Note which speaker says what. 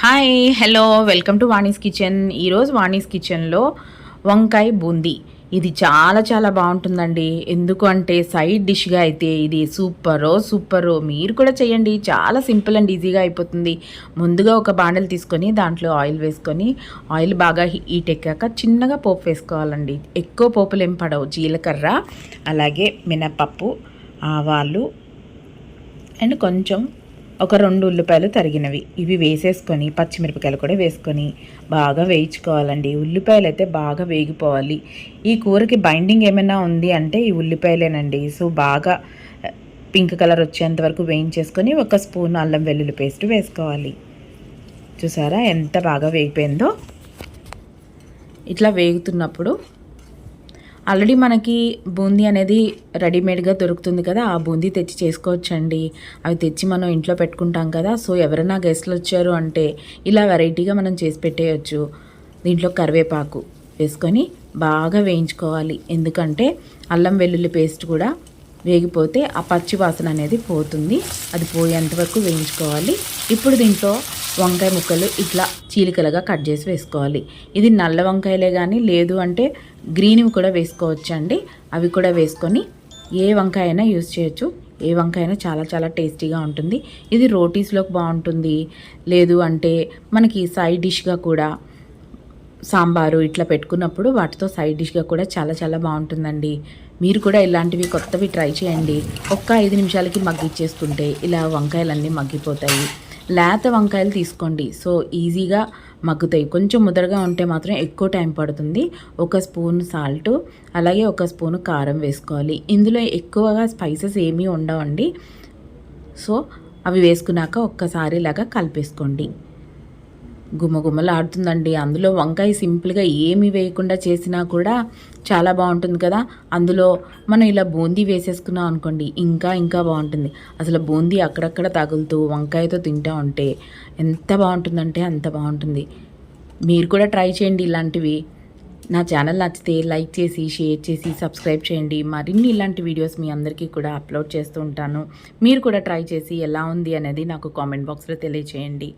Speaker 1: Hi hello welcome to Vani's kitchen ఈరోజు వాణీస్ కిచెన్లో వంకాయ బూందీ. ఇది చాలా చాలా బాగుంటుందండి. ఎందుకు అంటే సైడ్ డిష్గా అయితే ఇది సూపరో సూపరో మీరు కూడా చేయండి. చాలా సింపుల్ అండ్ ఈజీగా అయిపోతుంది. ముందుగా ఒక బాండలు తీసుకొని దాంట్లో ఆయిల్ వేసుకొని ఆయిల్ బాగా హీట్ ఎక్కాక చిన్నగా పోపు వేసుకోవాలండి. ఎక్కువ పోపులు ఏం పడవు. జీలకర్ర అలాగే మినపప్పు ఆవాలు అండ్ కొంచెం ఒక రెండు ఉల్లిపాయలు తరిగినవి. ఇవి వేసేసుకొని పచ్చిమిరపకాయలు కూడా వేసుకొని బాగా వేయించుకోవాలండి. ఉల్లిపాయలు అయితే బాగా వేగిపోవాలి. ఈ కూరకి బైండింగ్ ఏమైనా ఉంది అంటే ఈ ఉల్లిపాయలేనండి. సో బాగా పింక్ కలర్ వచ్చేంత వరకు వేయించేసుకొని ఒక స్పూన్ అల్లం వెల్లుల్లి పేస్ట్ వేసుకోవాలి. చూసారా ఎంత బాగా వేగిపోయిందో? ఇట్లా వేగుతున్నప్పుడు ఆల్రెడీ మనకి బూందీ అనేది రెడీమేడ్గా దొరుకుతుంది కదా ఆ బూందీ తెచ్చి చేసుకోవచ్చండి. అవి తెచ్చి మనం ఇంట్లో పెట్టుకుంటాం కదా సో ఎవరైనా గెస్ట్లు వచ్చారు అంటే ఇలా వెరైటీగా మనం చేసి పెట్టేయచ్చు. దీంట్లో కరివేపాకు వేసుకొని బాగా వేయించుకోవాలి. ఎందుకంటే అల్లం వెల్లుల్లి పేస్ట్ కూడా వేగిపోతే ఆ పచ్చి వాసన అనేది పోతుంది. అది పోయేంత వరకు వేయించుకోవాలి. ఇప్పుడు దీంట్లో వంకాయ ముక్కలు ఇట్లా చీలికలుగా కట్ చేసి వేసుకోవాలి. ఇది నల్ల వంకాయలే కానీ లేదు అంటే గ్రీన్వి కూడా వేసుకోవచ్చండి. అవి కూడా వేసుకొని ఏ వంకాయ అయినా యూజ్ చేయొచ్చు. ఏ వంకాయ అయినా చాలా చాలా టేస్టీగా ఉంటుంది. ఇది రోటీస్లోకి బాగుంటుంది. లేదు అంటే మనకి సైడ్ డిష్గా కూడా సాంబారు ఇట్లా పెట్టుకున్నప్పుడు వాటితో సైడ్ డిష్గా కూడా చాలా చాలా బాగుంటుందండి. మీరు కూడా ఇలాంటివి కొత్తవి ట్రై చేయండి. ఒక్క ఐదు నిమిషాలకి మగ్గిచ్చేసుకుంటే ఇలా వంకాయలన్నీ మగ్గిపోతాయి. లేత వంకాయలు తీసుకోండి. సో ఈజీగా మగ్గుతాయి. కొంచెం ముదరగా ఉంటే మాత్రం ఎక్కువ టైం పడుతుంది. ఒక స్పూన్ సాల్ట్ అలాగే ఒక స్పూన్ కారం వేసుకోవాలి. ఇందులో ఎక్కువగా స్పైసెస్ ఏమీ ఉండవండి. సో అవి వేసుకున్నాక ఒక్కసారి ఇలాగా కలిపేసుకోండి. గుమ్మగుమ్మలాడుతుందండి అందులో వంకాయ సింపుల్గా ఏమి వేయకుండా చేసినా కూడా చాలా బాగుంటుంది కదా. అందులో మనం ఇలా బూందీ వేసేసుకున్నాం అనుకోండి ఇంకా ఇంకా బాగుంటుంది. అసలు బూందీ అక్కడక్కడ తగులుతూ వంకాయతో తింటా ఉంటే ఎంత బాగుంటుందంటే అంత బాగుంటుంది. మీరు కూడా ట్రై చేయండి ఇలాంటివి. నా ఛానల్ నచ్చితే లైక్ చేసి షేర్ చేసి సబ్స్క్రైబ్ చేయండి. మరిన్ని ఇలాంటి వీడియోస్ మీ అందరికీ కూడా అప్లోడ్ చేస్తూ ఉంటాను. మీరు కూడా ట్రై చేసి ఎలా ఉంది అనేది నాకు కామెంట్ బాక్స్లో తెలియచేయండి.